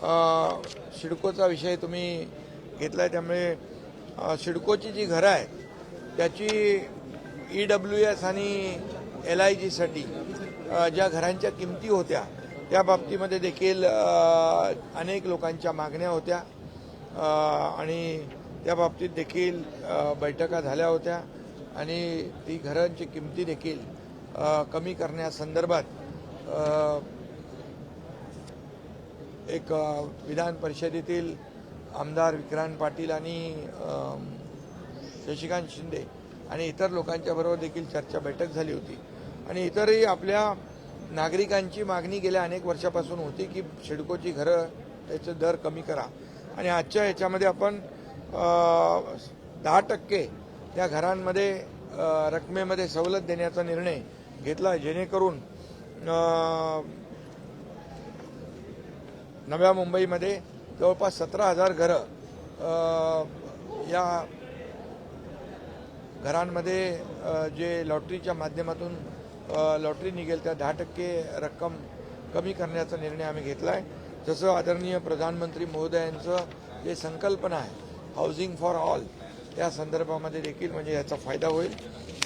शिडकोचा सिडकोचा विषय तुम्ही घेतला आहे त्यामुळे शिडकोची सिडकोची जी घरं आहेत त्याची ई डब्ल्यू एस आणि एल आय जीसाठी ज्या घरांच्या किमती होत्या त्या बाबतीमध्ये देखील अनेक लोकांच्या मागण्या होत्या. आणि त्या बाबतीत देखील बैठका झाल्या होत्या. आणि ती घरांची किमती देखील कमी करण्यासंदर्भात एक विधान परिषदेतील आमदार विक्रांत पाटील आणि शशिकांत शिंदे आणि इतर लोकांच्याबरोबर देखील चर्चा बैठक झाली होती. आणि इतरही आपल्या नागरिकांची मागणी गेल्या अनेक वर्षापासून होती की सिडकोची घरं त्याचे दर कमी करा. आणि आजच्या याच्यामध्ये आपण दहा टक्के त्या घरांमध्ये रकमेमध्ये सवलत देण्याचा निर्णय घेतला जेणेकरून नव्या मुंबईमध्ये जवळपास सतरा हजार घरं या घरांमध्ये जे लॉटरीच्या माध्यमातून लॉटरी निघेल त्या दहा टक्के रक्कम कमी करण्याचा निर्णय आम्ही घेतला आहे जसं आदरणीय प्रधानमंत्री महोदयांचं जे संकल्पना आहे हाऊसिंग फॉर ऑल त्या संदर्भामध्ये देखील म्हणजे याचा फायदा होईल.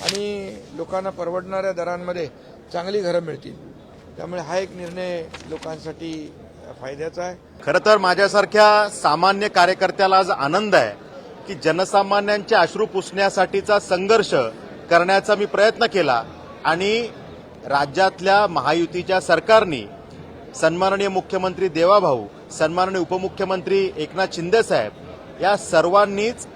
आणि लोकांना परवडणाऱ्या दरांमध्ये चांगली घरं मिळतील. त्यामुळे हा एक निर्णय लोकांसाठी फायद्याचा आहे. खरं तर माझ्यासारख्या सामान्य कार्यकर्त्याला आज आनंद आहे की जनसामान्यांचे अश्रू पुसण्यासाठीचा संघर्ष करण्याचा मी प्रयत्न केला आणि राज्यातल्या महायुतीच्या सरकारनी सन्माननीय मुख्यमंत्री देवाभाऊ सन्माननीय उपमुख्यमंत्री एकनाथ शिंदे साहेब या सर्वांनीच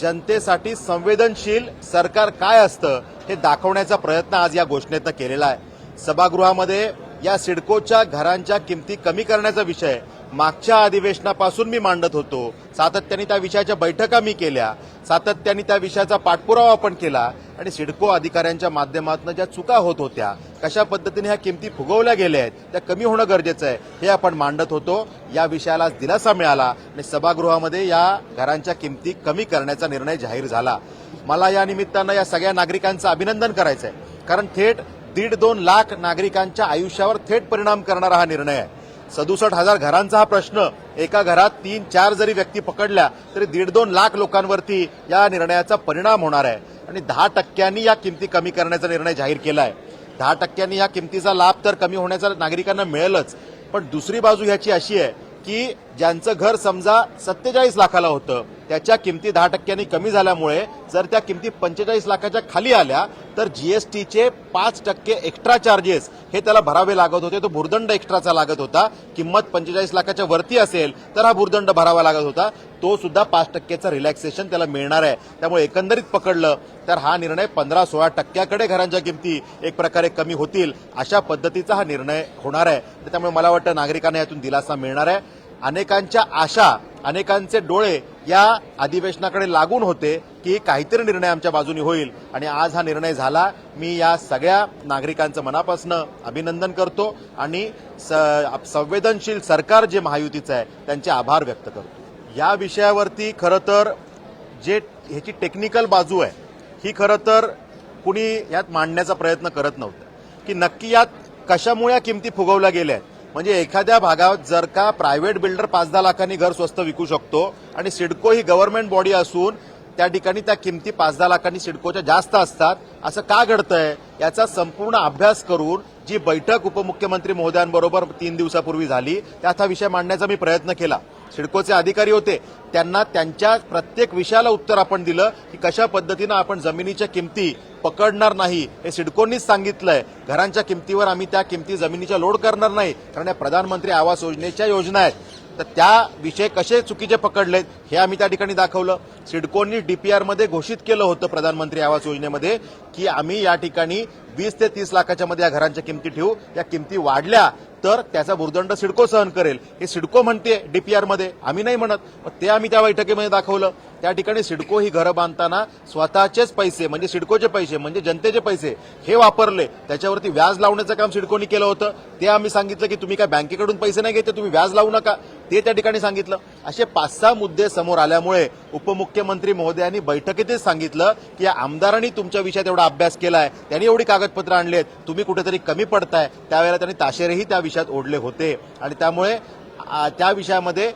जनतेसाठी संवेदनशील सरकार काय असतं हे दाखवण्याचा प्रयत्न आज या घोषणेतनं केलेला आहे. सभागृहामध्ये या सिडकोच्या घरांच्या किमती कमी करण्याचा विषय मागच्या अधिवेशनापासून मी मांडत होतो. सातत्याने त्या विषयाच्या बैठका मी केल्या. सातत्याने त्या विषयाचा पाठपुरावा आपण केला आणि सिडको अधिकाऱ्यांच्या माध्यमातून ज्या चुका होत होत्या कशा पद्धतीने ह्या किमती फुगवल्या गेल्या आहेत त्या कमी होणं गरजेचं आहे हे आपण मांडत होतो. या विषयाला दिलासा मिळाला आणि सभागृहामध्ये या घरांच्या किमती कमी करण्याचा निर्णय जाहीर झाला. मला या निमित्तानं या सगळ्या नागरिकांचं अभिनंदन करायचं आहे कारण थेट दीड दोन लाख नागरिकांच्या आयुष्यावर थेट परिणाम करणारा हा निर्णय आहे. सदुसष्ट हजार घरांचा हा प्रश्न एका घरात तीन चार जरी व्यक्ती पकडल्या तरी दीड दोन लाख लोकांवरती या निर्णयाचा परिणाम होणार आहे. आणि दहा टक्क्यांनी या किमती कमी करण्याचा निर्णय जाहीर केला आहे दहा टक्क्यांनी या किमतीचा लाभ तर कमी होण्याचा नागरिकांना मिळेलच. पण दुसरी बाजू ह्याची अशी आहे की ज्यांचं घर समजा सत्तेचाळीस लाखाला होतं त्याच्या किमती दहा टक्क्यांनी कमी झाल्यामुळे जर त्या किमती पंचेचाळीस लाखाच्या खाली आल्या तर जीएसटीचे पाच टक्के एक्स्ट्रा चार्जेस हे त्याला भरावे लागत होते. तो भुर्दंड एक्स्ट्राचा लागत होता. किंमत पंचेचाळीस लाखाच्या वरती असेल तर हा भुर्दंड भरावा लागत होता. तो सुद्धा पाच टक्केचा रिलॅक्सेशन त्याला मिळणार आहे. त्यामुळे एकंदरीत पकडलं तर हा निर्णय पंधरा सोळा टक्क्याकडे घरांच्या किमती एक प्रकारे कमी होतील अशा पद्धतीचा हा निर्णय होणार आहे. त्यामुळे मला वाटतं नागरिकांना यातून दिलासा मिळणार आहे. अनेकांच्या आशा अनेकांचे डोळे या अधिवेशनाकडे लागून होते की काहीतरी निर्णय आमच्या बाजूने होईल. आणि आज हा निर्णय झाला. मी या सगळ्या नागरिकांचं मनापासून अभिनंदन करतो आणि स- संवेदनशील सरकार जे महायुतीचं आहे त्यांचे आभार व्यक्त करतो. या विषयावरती खरं तर जे ह्याची टेक्निकल बाजू आहे ही खरं तर कुणी यात मांडण्याचा प्रयत्न करत नव्हतं. की नक्की यात कशामुळे या किमती फुगवल्या गेल्या आहेत? म्हणजे एखाद्या भागात जर का प्रायव्हेट बिल्डर पाच दहा लाखांनी घर स्वस्त विकू शकतो आणि सिडको ही गव्हर्नमेंट बॉडी असून त्या ठिकाणी त्या किमती पाच दहा लाखांनी सिडकोच्या जास्त असतात. असं का घडतंय? याचा संपूर्ण अभ्यास करून जी बैठक उपमुख्यमंत्री महोदयांबरोबर तीन दिवसापूर्वी झाली त्यात हा विषय मांडण्याचा मी प्रयत्न केला. सिडकोचे अधिकारी होते. त्यांना त्यांच्या प्रत्येक विषयाला उत्तर आपण दिलं की कशा पद्धतीनं आपण जमिनीच्या किमती पकडणार नाही हे सिडकोनीच सांगितलंय. घरांच्या किमतीवर आम्ही त्या किमती जमिनीच्या लोड करणार नाही कारण या प्रधानमंत्री आवास योजनेच्या योजना आहेत. तर त्या विषय कसे चुकीचे पकडलेत हे आम्ही त्या ठिकाणी दाखवलं. सिडकोनी डीपीआरमध्ये घोषित केलं होतं प्रधानमंत्री आवास योजनेमध्ये की आम्ही या ठिकाणी वीस ते तीस लाखाच्या मध्ये या घरांच्या किमती ठेवू. या किमती वाढल्या तर त्याचा भूर्दंड सिडको सहन करेल. हे सिडको म्हणते डीपीआरमध्ये आम्ही नाही म्हणत. ते आम्ही त्या बैठकीमध्ये दाखवलं. त्या ठिकाणी सिडको ही घरं बांधताना स्वतःचेच पैसे म्हणजे सिडकोचे पैसे म्हणजे जनतेचे पैसे हे वापरले. त्याच्यावरती व्याज लावण्याचं काम सिडकोनी केलं होतं. ते आम्ही सांगितलं की तुम्ही काय बँकेकडून पैसे नाही घेते? तुम्ही व्याज लावू नका. ते त्या ठिकाणी सांगितलं. असे पाच सहा मुद्दे समोर आल्यामुळे उपमुख्यमंत्री महोदयांनी बैठकीतच सांगितलं की या आमदारांनी तुमच्या विषयात एवढा अभ्यास केलाय. त्यांनी एवढी कागदपत्र आणली आहेत तुम्ही कुठेतरी कमी पडताय. त्यावेळेला त्यांनी ताशेरेही त्या विषयात ओढले होते. आणि त्यामुळे त्या विषयामध्ये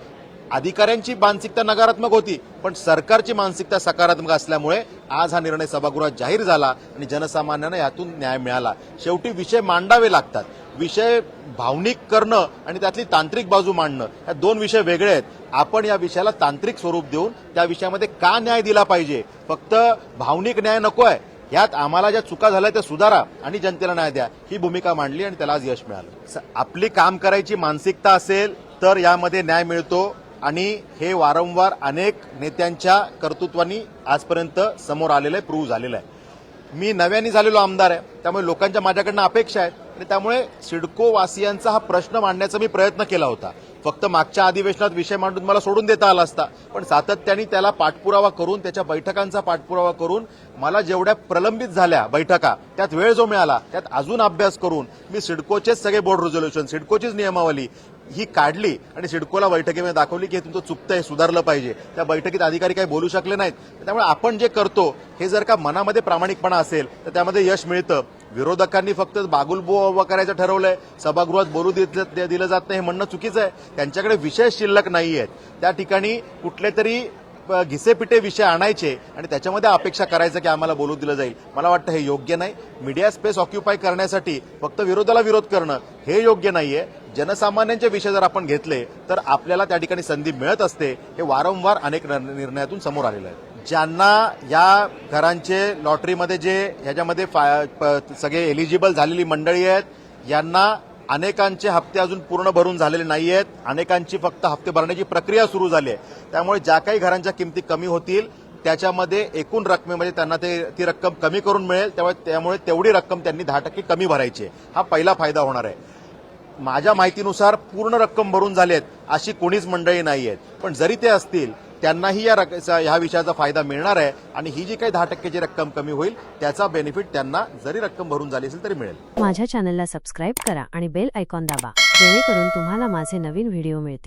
अधिकाऱ्यांची मानसिकता नकारात्मक होती. पण सरकारची मानसिकता सकारात्मक असल्यामुळे आज हा निर्णय सभागृहात जाहीर झाला आणि जनसामान्यांना यातून न्याय मिळाला. शेवटी विषय मांडावे लागतात. विषय भावनिक करणं आणि त्यातली तांत्रिक बाजू मांडणं या दोन विषय वेगळे आहेत. आपण या विषयाला तांत्रिक स्वरूप देऊन त्या विषयामध्ये का न्याय दिला पाहिजे? फक्त भावनिक न्याय नको आहे. यात आम्हाला ज्या चुका झाल्या त्या सुधारा आणि जनतेला न्याय द्या. ही भूमिका मांडली आणि त्याला आज यश मिळालं. आपली काम करायची मानसिकता असेल तर यामध्ये न्याय मिळतो आणि हे वारंवार अनेक नेत्यांच्या कर्तृत्वानी आजपर्यंत समोर आलेलं आहे प्रूव्ह झालेलं आहे. मी नव्याने झालेलो आमदार आहे त्यामुळे लोकांच्या माझ्याकडनं अपेक्षा आहेत. आणि त्यामुळे सिडको वासियांचा हा प्रश्न मांडण्याचा मी प्रयत्न केला होता. फक्त मागच्या अधिवेशनात विषय मांडून मला सोडून देता आला असता. पण सातत्याने त्याला पाठपुरावा करून त्याच्या बैठकांचा पाठपुरावा करून मला जेवढ्या प्रलंबित झाल्या बैठका त्यात वेळ जो मिळाला त्यात अजून अभ्यास करून मी सिडकोचेच सगळे बोर्ड रेझोल्युशन सिडकोचीच नियमावली ही काढली आणि सिडकोला बैठकीमध्ये दाखवली की हे तुमचं चुकतं हे सुधारलं पाहिजे. त्या बैठकीत अधिकारी काही बोलू शकले नाहीत. त्यामुळे आपण जे करतो हे जर का मनामध्ये प्रामाणिकपणा असेल तर त्यामध्ये यश मिळतं. विरोधकांनी फक्त बागुलबो करायचं ठरवलंय. सभागृहात बोलू दिलं दिलं जात नाही हे म्हणणं चुकीचं आहे. त्यांच्याकडे विषय शिल्लक नाही आहेत त्या ठिकाणी कुठले तरी घिसेपिटे विषय आणायचे आणि त्याच्यामध्ये अपेक्षा करायचं की आम्हाला बोलू दिलं जाईल. मला वाटतं हे योग्य नाही. मीडिया स्पेस ऑक्युपाय करण्यासाठी फक्त विरोधाला विरोध करणं हे योग्य नाहीये. जनसामान्यांचे विषय जर आपण घेतले तर आपल्याला त्या ठिकाणी संधी मिळत असते हे वारंवार अनेक निर्णयातून समोर आलेलं आहे. ज्यांना या घरांचे लॉटरीमध्ये जे ह्याच्यामध्ये फा- प- सगळे एलिजिबल झालेली मंडळी आहेत यांना अनेकांचे हप्ते अजून पूर्ण भरून झालेले नाही आहेत अनेकांची फक्त हप्ते भरण्याची प्रक्रिया सुरू झाली आहे. त्यामुळे ज्या काही घरांच्या किमती कमी होतील त्याच्यामध्ये एकूण रकमेमध्ये त्यांना ते ती रक्कम कमी करून मिळेल. त्यामुळे त्यामुळे तेवढी रक्कम त्यांनी दहा टक्के कमी भरायची हा पहिला फायदा होणार आहे. माझ्या माहितीनुसार पूर्ण रक्कम भरून झालेत अशी कोणीच मंडळी नाही आहेत पण जरी ते असतील त्यांनाही या रक- ह्या विषयाचा फायदा मिळणार आहे आणि ही जी काही दहा टक्क्याची रक्कम कमी होईल त्याचा बेनिफिट त्यांना जरी रक्कम भरून झाली असेल तरी मिळेल. माझ्या चॅनलला सबस्क्राईब करा आणि बेल आयकॉन दाबा जेणेकरून तुम्हाला माझे नवीन व्हिडिओ मिळतील.